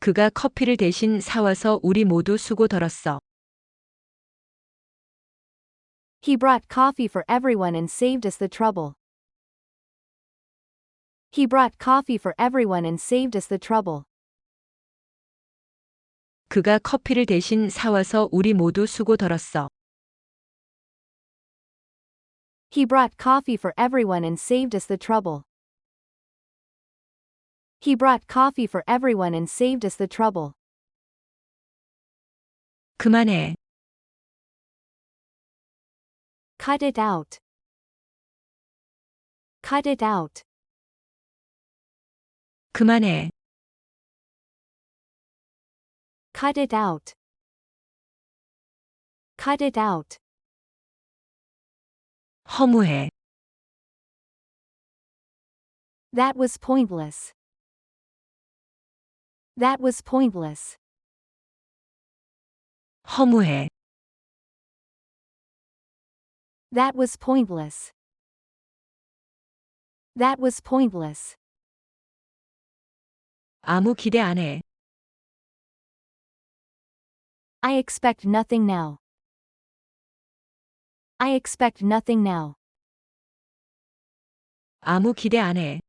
그가 커피를 대신 사와서 우리 모두 수고 덜었어. He brought coffee for everyone and saved us the trouble. He brought coffee for everyone and saved us the trouble. 그가 커피를 대신 사와서 우리 모두 수고 덜었어. He brought coffee for everyone and saved us the trouble. He brought coffee for everyone and saved us the trouble. 그만해. Cut it out. Cut it out. 그만해. Cut it out. Cut it out. 허무해. That was pointless. That was pointless. 허무해. That was pointless. That was pointless. 아무 기대 안 해. I expect nothing now. I expect nothing now. 아무 기대 안 해.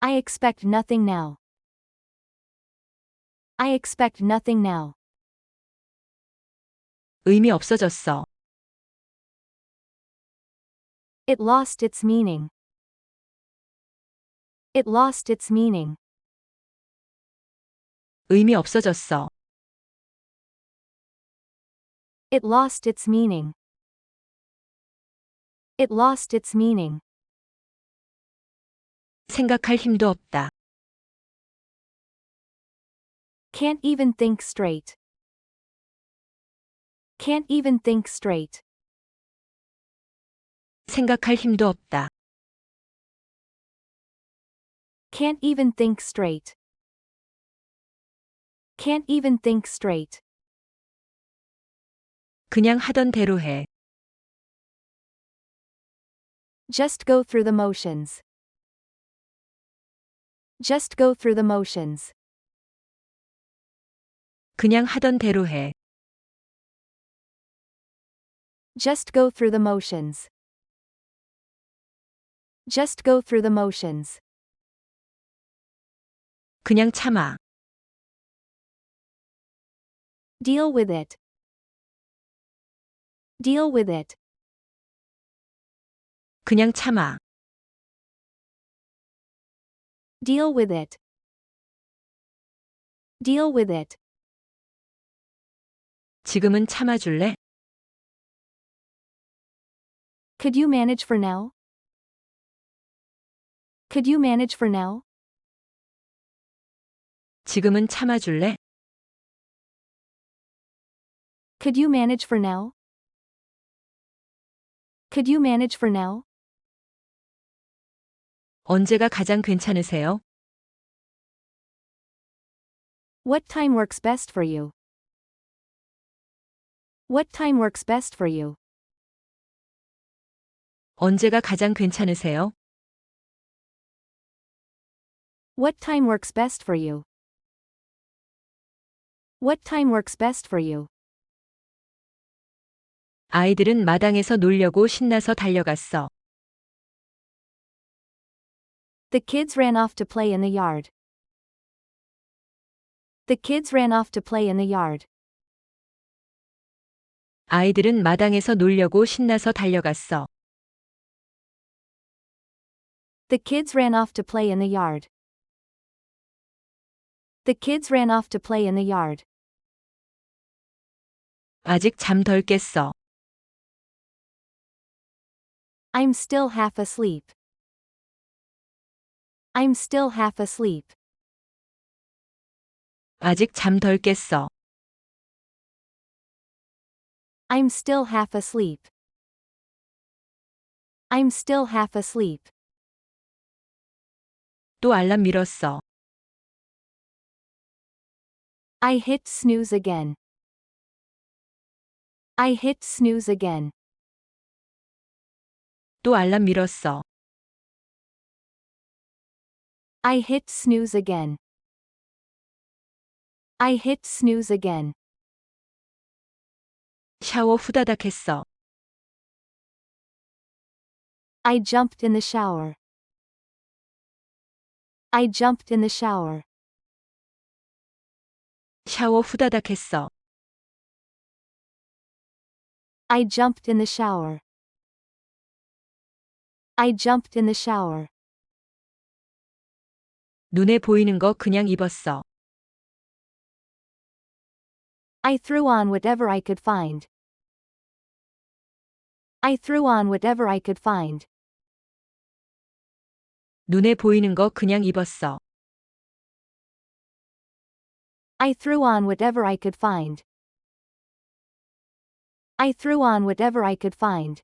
I expect nothing now. I expect nothing now. 의미 없어졌어. It lost its meaning. It lost its meaning. 의미 없어졌어. It lost its meaning. It lost its meaning. 생각할 힘도 없다. Can't even think straight. Can't even think straight. 생각할 힘도 없다. Can't even think straight. Can't even think straight. 그냥 하던 대로 해. Just go through the motions. Just go through the motions. 그냥 하던 대로 해. Just go through the motions. Just go through the motions. 그냥 참아. Deal with it. Deal with it. 그냥 참아. Deal with it. Deal with it. 지금은 참아줄래? Could you manage for now? Could you manage for now? 지금은 참아줄래? Could you manage for now? Could you manage for now? 언제가 가장 괜찮으세요? What time works best for you? What time works best for you? 언제가 가장 괜찮으세요? What time works best for you? What time works best for you? 아이들은 마당에서 놀려고 신나서 달려갔어. The kids ran off to play in the yard. The kids ran off to play in the yard. 아이들은 마당에서 놀려고 신나서 달려갔어. The kids ran off to play in the yard. The kids ran off to play in the yard. 아직 잠 덜 깼어. I'm still half asleep. I'm still half asleep. 아직 잠 덜 깼어. I'm still half asleep. I'm still half asleep. 또 알람 밀었어. I hit snooze again. I hit snooze again. 또 알람 밀었어. I hit snooze again. I hit snooze again. 샤워 후다닥 했어. I jumped in the shower. I jumped in the shower. 샤워 후다닥 했어. I jumped in the shower. I jumped in the shower. 눈에 보이는 거 그냥 입었어. I threw on whatever I could find. I threw on whatever I could find. 눈에 보이는 거 그냥 입었어. I threw on whatever I could find. I threw on whatever I could find.